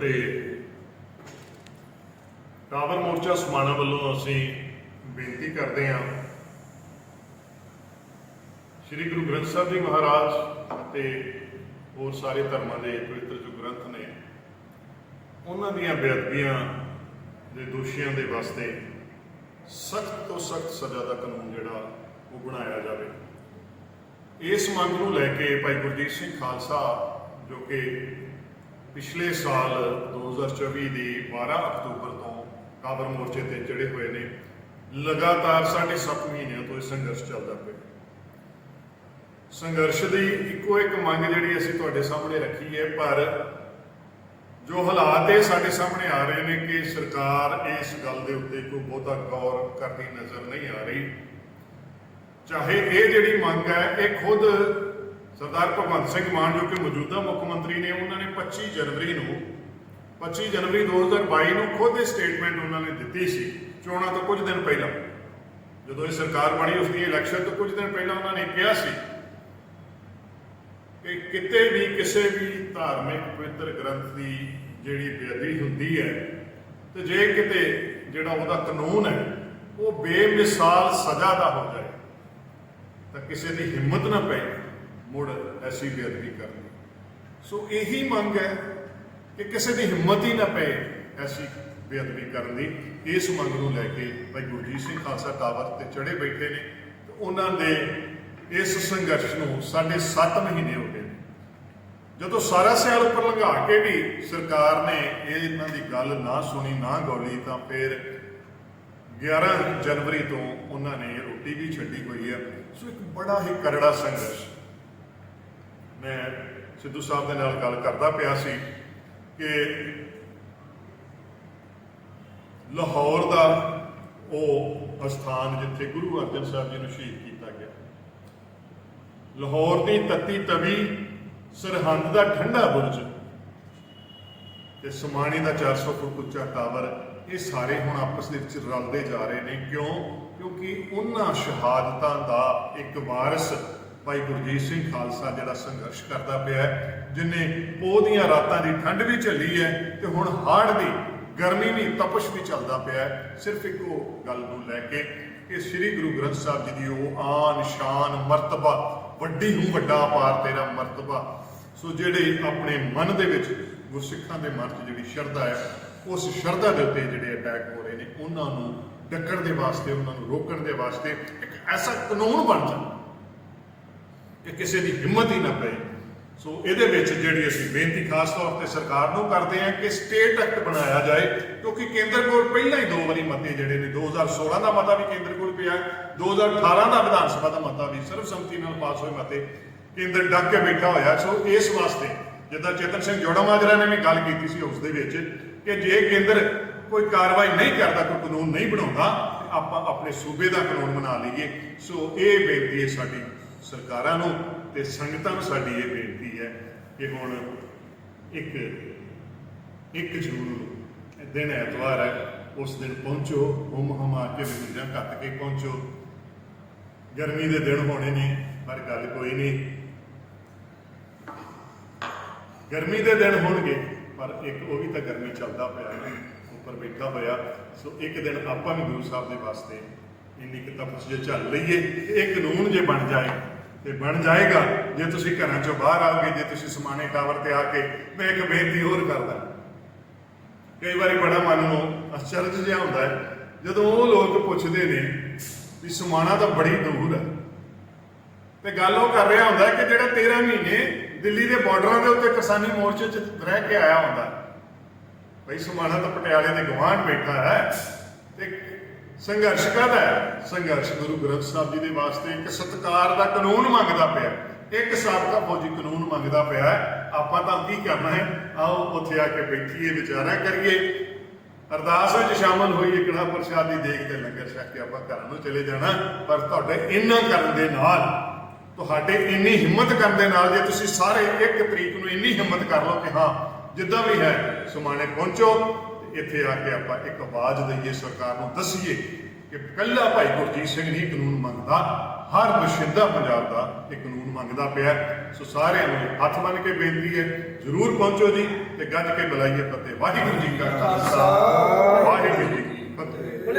ਤੇ ਕਾਵਰ ਮੋਰਚਾ ਸਮਾਣਾ ਵੱਲੋਂ ਅਸੀਂ ਬੇਨਤੀ ਕਰਦੇ ਹਾਂ। ਸ੍ਰੀ ਗੁਰੂ ਗ੍ਰੰਥ ਸਾਹਿਬ ਜੀ ਮਹਾਰਾਜ ਅਤੇ ਹੋਰ ਸਾਰੇ ਧਰਮਾਂ ਦੇ ਪਵਿੱਤਰ ਜੋ ਗ੍ਰੰਥ ਨੇ, ਉਹਨਾਂ ਦੀਆਂ ਬੇਅਦਬੀਆਂ ਦੇ ਦੋਸ਼ੀਆਂ ਦੇ ਵਾਸਤੇ ਸਖਤ ਤੋਂ ਸਖਤ ਸਜ਼ਾ ਦਾ ਕਾਨੂੰਨ ਜਿਹੜਾ ਉਹ ਬਣਾਇਆ ਜਾਵੇ। ਇਸ ਮੰਗ ਨੂੰ ਲੈ ਕੇ ਭਾਈ ਗੁਰਜੀਤ ਸਿੰਘ ਖਾਲਸਾ ਜੋ ਕਿ ਪਿਛਲੇ ਸਾਲ 2024 ਦੀ 12 ਅਕਤੂਬਰ ਤੋਂ ਕਾਬਰ ਮੋਰਚੇ ਤੇ ਚੜੇ ਹੋਏ ਨੇ। ਲਗਾਤਾਰ ਸਾਢੇ ਸੱਤ ਮਹੀਨਿਆਂ ਤੋਂ ਇਹ ਸੰਘਰਸ਼ ਚੱਲਦਾ ਪਿਆ। ਸੰਘਰਸ਼ ਦੀ ਇੱਕੋ ਇੱਕ ਮੰਗ ਜਿਹੜੀ ਅਸੀਂ ਤੁਹਾਡੇ ਸਾਹਮਣੇ ਰੱਖੀ ਹੈ, ਪਰ ਜੋ ਹਾਲਾਤ ਇਹ ਸਾਡੇ ਸਾਹਮਣੇ ਆ ਰਹੇ ਨੇ ਕਿ ਸਰਕਾਰ ਇਸ ਗੱਲ ਦੇ ਉੱਤੇ ਕੋਈ ਬਹੁਤਾ ਗੌਰ ਕਰਦੀ ਨਜ਼ਰ ਨਹੀਂ ਆ ਰਹੀ। ਚਾਹੇ ਇਹ ਜਿਹੜੀ ਮੰਗ ਹੈ, ਇਹ ਖੁਦ ਸਰਦਾਰ ਭਗਵੰਤ ਸਿੰਘ ਮਾਨ ਜੋ ਕਿ ਮੌਜੂਦਾ ਮੁੱਖ ਮੰਤਰੀ ਨੇ, ਉਹਨਾਂ ਨੇ 25 ਜਨਵਰੀ ਨੂੰ 25 ਜਨਵਰੀ 2022 ਨੂੰ ਖੁਦ ਇਹ ਸਟੇਟਮੈਂਟ ਉਹਨਾਂ ਨੇ ਦਿੱਤੀ ਸੀ, ਚੋਣਾਂ ਤੋਂ ਕੁਝ ਦਿਨ ਪਹਿਲਾਂ। ਜਦੋਂ ਇਹ ਸਰਕਾਰ ਬਣੀ, ਉਸ ਦੀ ਇਲੈਕਸ਼ਨ ਤੋਂ ਕੁਝ ਦਿਨ ਪਹਿਲਾਂ ਉਹਨਾਂ ਨੇ ਕਿਹਾ ਸੀ ਕਿ ਕਿਤੇ ਵੀ ਕਿਸੇ ਵੀ ਧਾਰਮਿਕ ਪਵਿੱਤਰ ਗ੍ਰੰਥ ਦੀ ਜਿਹੜੀ ਬੇਅਦਬੀ ਹੁੰਦੀ ਹੈ, ਤੇ ਜੇ ਕਿਤੇ ਜਿਹੜਾ ਉਹਦਾ ਕਾਨੂੰਨ ਹੈ, ਉਹ ਬੇਮਿਸਾਲ ਸਜ਼ਾ ਦਾ ਹੋ ਜਾਏ, ਤਾਂ ਕਿਸੇ ਦੀ ਹਿੰਮਤ ਨਾ ਪਏ। ਮੁੜ ਐਸੀ ਬੇਅਦਬੀ ਕਰਨੀ। ਸੋ ਇਹੀ ਮੰਗ ਹੈ ਕਿ ਕਿਸੇ ਦੀ ਹਿੰਮਤ ਹੀ ਨਾ ਪਏ ਐਸੀ ਬੇਅਦਬੀ ਕਰਨ ਦੀ। ਇਸ ਮੰਗ ਨੂੰ ਲੈ ਕੇ ਭਾਈ ਗੁਰਜੀਤ ਸਿੰਘ ਖਾਲਸਾ ਟਾਵਰ ਤੇ ਚੜੇ ਬੈਠੇ ਨੇ ਤੇ ਉਹਨਾਂ ਦੇ ਇਸ ਸੰਘਰਸ਼ ਨੂੰ ਸਾਡੇ 7 ਮਹੀਨੇ ਹੋ ਗਏ ਜਦੋਂ ਸਾਰਾ ਸਿਆਲ ਉੱਪਰ ਲੰਘਾ ਕੇ ਵੀ ਸਰਕਾਰ ਨੇ ਇਹ ਇਹਨਾਂ ਦੀ ਗੱਲ ਨਾ ਸੁਣੀ, ਨਾ ਗੌਲੀ, ਤਾਂ ਫਿਰ 11 ਜਨਵਰੀ ਤੋਂ ਉਹਨਾਂ ਨੇ ਰੋਟੀ ਵੀ ਛੱਡੀ ਹੋਈ ਹੈ। ਸੋ ਇੱਕ ਬੜਾ ਹੀ ਕਰੜਾ ਸੰਘਰਸ਼ ਮੈਂ ਸਿੱਧੂ ਸਾਹਿਬ ਦੇ ਨਾਲ ਗੱਲ ਕਰਦਾ ਪਿਆ ਸੀ ਕਿ ਲਾਹੌਰ ਦਾ ਉਹ ਅਸਥਾਨ ਜਿੱਥੇ ਗੁਰੂ ਅਰਜਨ ਸਾਹਿਬ ਜੀ ਨੂੰ ਸ਼ਹੀਦ ਕੀਤਾ ਗਿਆ। ਲਾਹੌਰ ਦੀ ਤੱਤੀ ਤਵੀ ਸਰਹੰਦ ਦਾ ਠੰਡਾ ਬੁਰਜ ਤੇ ਸਮਾਣੀ ਦਾ 400 ਫੁੱਟ ਉੱਚਾ ਟਾਵਰ, ਇਹ ਸਾਰੇ ਹੁਣ ਆਪਸ ਦੇ ਵਿੱਚ ਰਲਦੇ ਜਾ ਰਹੇ ਨੇ। ਕਿਉਂ? ਕਿਉਂਕਿ ਉਹਨਾਂ ਸ਼ਹਾਦਤਾਂ ਦਾ ਇੱਕ ਵਾਰਿਸ ਭਾਈ ਗੁਰਜੀਤ ਸਿੰਘ ਖਾਲਸਾ ਜਿਹੜਾ ਸੰਘਰਸ਼ ਕਰਦਾ ਪਿਆ ਹੈ, ਜਿਨੇ ਪੋਹ ਦੀਆਂ ਰਾਤਾਂ ਦੀ ਠੰਡ ਵੀ ਝੱਲੀ ਹੈ ਤੇ ਹੁਣ ਹਾੜ ਦੀ ਗਰਮੀ ਵੀ, ਤਪਸ਼ ਵੀ ਚੱਲਦਾ ਪਿਆ ਹੈ, ਸਿਰਫ ਇੱਕੋ ਗੱਲ ਨੂੰ ਲੈ ਕੇ ਕਿ ਸ੍ਰੀ ਗੁਰੂ ਗ੍ਰੰਥ ਸਾਹਿਬ ਜੀ ਦੀ ਉਹ ਆਨ ਸ਼ਾਨ ਮਰਤਬਾ, ਵੱਡੀ ਨੂੰ ਵੱਡਾ ਅਪਾਰ ਤੇਰਾ ਮਰਤਬਾ। ਸੋ ਜਿਹੜੇ ਆਪਣੇ ਮਨ ਦੇ ਵਿੱਚ ਗੁਰਸਿੱਖਾਂ ਦੇ ਮਨ 'ਚ ਜਿਹੜੀ ਸ਼ਰਧਾ ਹੈ, ਉਸ ਸ਼ਰਧਾ ਦੇ ਉੱਤੇ ਜਿਹੜੇ ਅਟੈਕ ਹੋ ਰਹੇ ਨੇ, ਉਹਨਾਂ ਨੂੰ ਡੱਕਣ ਦੇ ਵਾਸਤੇ, ਉਹਨਾਂ ਨੂੰ ਰੋਕਣ ਦੇ ਵਾਸਤੇ ਇੱਕ ਐਸਾ ਕਾਨੂੰਨ ਬਣ ਜਾਵੇ ਕਿ ਕਿਸੇ ਦੀ ਹਿੰਮਤ ਹੀ ਨਾ ਪਏ। ਸੋ ਇਹਦੇ ਵਿੱਚ ਜਿਹੜੀ ਅਸੀਂ ਬੇਨਤੀ ਖਾਸ ਤੌਰ ਤੇ ਸਰਕਾਰ ਨੂੰ ਕਰਦੇ ਹਾਂ ਕਿ ਸਟੇਟ ਐਕਟ ਬਣਾਇਆ ਜਾਏ ਕਿਉਂਕਿ ਕੇਂਦਰ ਕੋਲ ਪਹਿਲਾਂ ਹੀ ਦੋ ਵਾਰੀ ਮਤੇ ਜਿਹੜੇ ਨੇ 2016 ਦਾ ਮਤਾ ਵੀ ਕੇਂਦਰ ਕੋਲ ਪਿਆ ਹੈ, 2018 ਦਾ ਵਿਧਾਨ ਸਭਾ ਦਾ ਮਤਾ ਵੀ ਸਰਬਸੰਮਤੀ ਨਾਲ ਪਾਸ ਹੋਏ ਮਤੇ ਕੇਂਦਰ ਡੱਕ ਕੇ ਬੈਠਾ ਹੋਇਆ। ਸੋ ਇਸ ਵਾਸਤੇ ਜਿੱਦਾਂ ਚੇਤਨ ਸਿੰਘ ਜੋੜਾ ਮਾਜਰਾ ਨੇ ਵੀ ਗੱਲ ਕੀਤੀ ਸੀ ਉਸ ਦੇ ਵਿੱਚ ਕਿ ਜੇ ਕੇਂਦਰ ਕੋਈ ਕਾਰਵਾਈ ਨਹੀਂ ਕਰਦਾ ਕੋਈ ਕਾਨੂੰਨ ਨਹੀਂ ਬਣਾਉਂਦਾ ਆਪਾਂ ਆਪਣੇ ਸੂਬੇ ਦਾ ਕਾਨੂੰਨ ਬਣਾ ਲਈਏ। ਸੋ ਇਹ ਬੇਨਤੀ ਹੈ ਸਾਡੀ। ਸਰਕਾਰਾਂ ਨੂੰ ਤੇ ਸੰਗਤਾਂ ਨੂੰ ਸਾਡੀ ਇਹ ਬੇਨਤੀ ਹੈ ਕਿ ਹੁਣ ਇੱਕ ਇੱਕ ਜੂਨ ਨੂੰ ਦਿਨ ਐਤਵਾਰ ਹੈ, ਉਸ ਦਿਨ ਪਹੁੰਚੋ, ਹੁਮ ਹਮਾ ਕੇ ਵਿਚਾਂ ਕੱਤ ਕੇ ਪਹੁੰਚੋ। ਗਰਮੀ ਦੇ ਦਿਨ ਹੋਣੇ ਨੇ, ਪਰ ਗੱਲ ਕੋਈ ਨਹੀਂ। ਗਰਮੀ ਦੇ ਦਿਨ ਹੋਣਗੇ, ਪਰ ਇੱਕ ਉਹ ਵੀ ਤਾਂ ਗਰਮੀ ਚੱਲਦਾ ਪਿਆ ਹੈ, ਉੱਪਰ ਬੈਠਾ ਹੋਇਆ। ਸੋ ਇੱਕ ਦਿਨ ਆਪਾਂ ਵੀ ਗੁਰੂ ਸਾਹਿਬ ਦੇ ਵਾਸਤੇ ਇੰਨੀ ਕੁ ਤਪਸ ਜੇ ਝੱਲ ਲਈਏ ਇਹ ਕਾਨੂੰਨ ਜੇ ਬਣ ਜਾਏ, ਤੇ ਬਣ ਜਾਏਗਾ, ਜੇ ਤੁਸੀਂ ਘਰਾਂ ਚੋਂ ਬਾਹਰ ਆਓਗੇ, ਜੇ ਤੁਸੀਂ ਸਮਾਣੇ ਟਾਵਰ ਤੇ ਆ ਕੇ ਮੈਂ ਇੱਕ ਬੇਨਤੀ ਹੋਰ ਕਰਦਾ ਕਈ ਵਾਰੀ ਬੜਾ ਮਨ ਨੂੰ ਅਚਰਜ ਜਿਹਾ ਹੁੰਦਾ ਹੈ, ਜਦੋਂ ਉਹ ਲੋਕ ਪੁੱਛਦੇ ਨੇ ਵੀ ਸਮਾਣਾ ਤਾਂ ਬੜੀ ਦੂਰ ਹੈ ਤੇ ਗੱਲ ਉਹ ਕਰ ਰਿਹਾ ਹੁੰਦਾ ਕਿ ਜਿਹੜਾ 13 ਮਹੀਨੇ ਦਿੱਲੀ ਦੇ ਬਾਰਡਰਾਂ ਦੇ ਉੱਤੇ ਕਿਸਾਨੀ ਮੋਰਚੇ 'ਚ ਰਹਿ ਕੇ ਆਇਆ ਹੁੰਦਾ ਹੈ। ਬਈ ਸਮਾਣਾ ਤਾਂ ਪਟਿਆਲੇ ਦੇ ਗਵਾਂਢ ਬੈਠਾ ਹੈ, ਤੇ ਸੰਘਰਸ਼ ਕਾਹਦਾ ਹੈ। ਸੰਘਰਸ਼ ਗੁਰੂ ਗ੍ਰੰਥ ਸਾਹਿਬ ਜੀ ਦੇ ਵਾਸਤੇ ਇੱਕ ਸਤਕਾਰ ਦਾ ਕਾਨੂੰਨ ਮੰਗਦਾ ਪਿਆ ਇੱਕ ਸਾਬਕਾ ਫੌਜੀ ਕਾਨੂੰਨ ਮੰਗਦਾ ਪਿਆ ਆਪਾਂ ਤਾਂ ਕੀ ਕਰਨਾ ਹੈ? ਆਓ ਉੱਥੇ ਆ ਕੇ ਬੈਠੀਏ, ਵਿਚਾਰਾ ਕਰੀਏ। ਅਰਦਾਸ ਵਿੱਚ ਸ਼ਾਮਲ ਹੋਈਏ, ਕਿਹੜਾ ਪ੍ਰਸ਼ਾਦੀ ਦੇਖ ਕੇ ਲੰਗਰ ਛਕ ਕੇ ਆਪਾਂ ਘਰਾਂ ਨੂੰ ਚਲੇ ਜਾਣਾ। ਪਰ ਤੁਹਾਡੇ ਇੰਨਾ ਕਰਨ ਦੇ ਨਾਲ, ਤੁਹਾਡੇ ਇੰਨੀ ਹਿੰਮਤ ਕਰਨ ਦੇ ਨਾਲ, ਜੇ ਤੁਸੀਂ ਸਾਰੇ ਇੱਕ ਤਰੀਕ ਨੂੰ ਇੰਨੀ ਹਿੰਮਤ ਕਰ ਲਓ ਕਿ ਹਾਂ, ਜਿੱਦਾਂ ਵੀ ਹੈ, ਸਮਾਣੇ ਪਹੁੰਚੋ। ਇੱਥੇ ਆ ਕੇ ਆਪਾਂ ਇੱਕ ਆਵਾਜ਼ ਦਈਏ ਸਰਕਾਰ ਨੂੰ ਦੱਸੀਏ ਕਿ ਕੱਲਾ ਭਾਈ ਗੁਰਜੀਤ ਸਿੰਘ ਨਹੀਂ ਕਾਨੂੰਨ ਮੰਗਦਾ ਹਰ ਬਸ਼ਿੰਦਾ ਪੰਜਾਬ ਦਾ ਇਹ ਕਾਨੂੰਨ ਮੰਗਦਾ ਪਿਆ। ਸੋ ਸਾਰਿਆਂ ਨੂੰ ਹੱਥ ਮੰਨ ਕੇ ਬੇਨਤੀ ਹੈ ਜ਼ਰੂਰ ਪਹੁੰਚੋ ਜੀ ਤੇ ਗੱਜ ਕੇ ਬੁਲਾਈਏ ਫਤਿਹ। ਵਾਹਿਗੁਰੂ ਜੀ ਕਾ ਖਾਲਸਾ। ਵਾਹਿਗੁਰੂ ਜੀ ਕੀ ਫਤਿਹ।